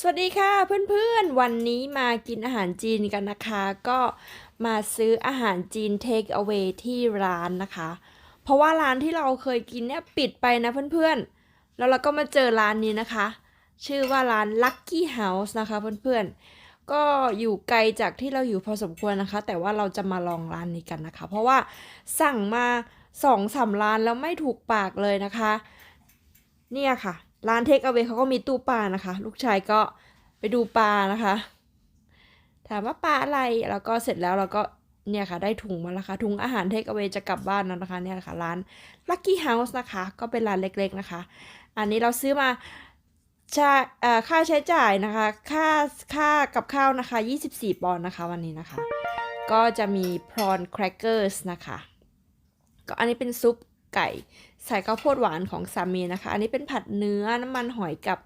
สวัสดีค่ะเพื่อนๆ วันนี้มากินอาหารจีนกันนะคะ ก็มาซื้ออาหารจีน Take away ที่ร้านนะคะ เพราะว่าร้านที่เราเคยกินเนี่ยปิดไปนะเพื่อนๆ แล้วเราก็มาเจอร้านนี้นะคะ ชื่อว่าร้าน Lucky House นะคะเพื่อนๆ ก็อยู่ไกลจากที่เราอยู่พอสมควรนะคะ แต่ว่าเราจะมาลองร้านนี้กันนะคะ เพราะว่าสั่งมาสองสามร้านแล้วไม่ถูกปากเลยนะคะ เนี่ยค่ะร้านเทคเอา a y เขาก็มีตู้ปลานะคะ ลูกชายก็ไปดูปลานะคะ ถามว่าปลาอะไรแล้วก็เสร็จแล้วเราก็เนี่ยค่ะได้ถุงมาแล้วค่ะถุงอาหารเทคเอา a y จะกลับบ้านแล้วนะคะเนี่ยค่ะร้าน Lucky House นะคะ ก็เป็นร้านเล็กๆนะคะ อันนี้เราซื้อมาชาค่าใช้จ่ายนะคะ ค่าค่ากับข้าวนะคะ 24 ปอนด์นะคะวันนี้นะคะ ก็จะมี prawn crackers นะคะ ก็อันนี้เป็นซุป ไก่ ใส่ข้าวโพดหวานของสามีนะคะ อันนี้เป็นผัดเนื้อน้ำมันหอยกับ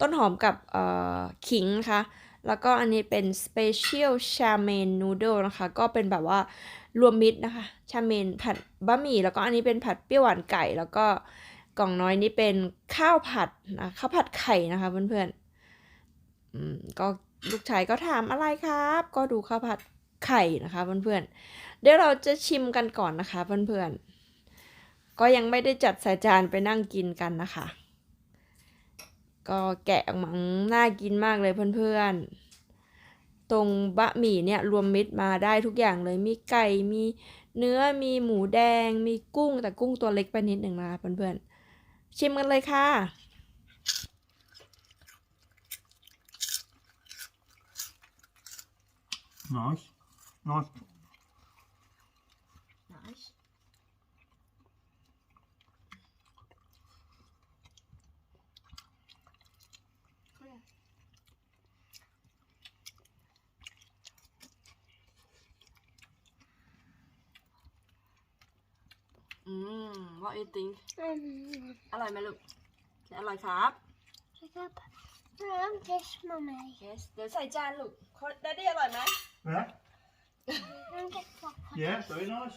ต้นหอมกับขิงนะคะแล้วก็อันนี้เป็น special shaman noodle นะคะ ก็เป็นแบบว่ารวมมิตรนะคะชาเมนผัดบะหมี่ แล้วก็อันนี้เป็นผัดเปรี้ยวหวานไก่ แล้วก็กล่องน้อยนี่เป็นข้าวผัดนะข้าวผัดไข่นะคะเพื่อนๆอืมก็ลูกชายก็ถามอะไรครับ ก็ดูข้าวผัดไข่นะคะเพื่อนๆเดี๋ยวเราจะชิมกันก่อนนะคะเพื่อนๆ ก็ยังไม่ได้จัดใส่จานไปนั่งกินกันนะคะ ก็แกะออกมาอืมน่ากินมากเลยเพื่อนๆ ตรงบะหมี่เนี่ยรวมมิตรมาได้ทุกอย่างเลย มีไก่ มีเนื้อ มีหมูแดง มีกุ้ง แต่กุ้งตัวเล็กไปนิดหนึ่งนะคะเพื่อนๆ ชิมกันเลยค่ะ Nice. Nice. Mm, what do you think อืมอร่อยไหมลูกอร่อยครับแล้วก็น้ำเทสมาไหม yes เดี๋ยวใส่จานลูกดัดดี้อร่อยไหม Yeah? น้ำเทสพอพอ Yeah, very nice.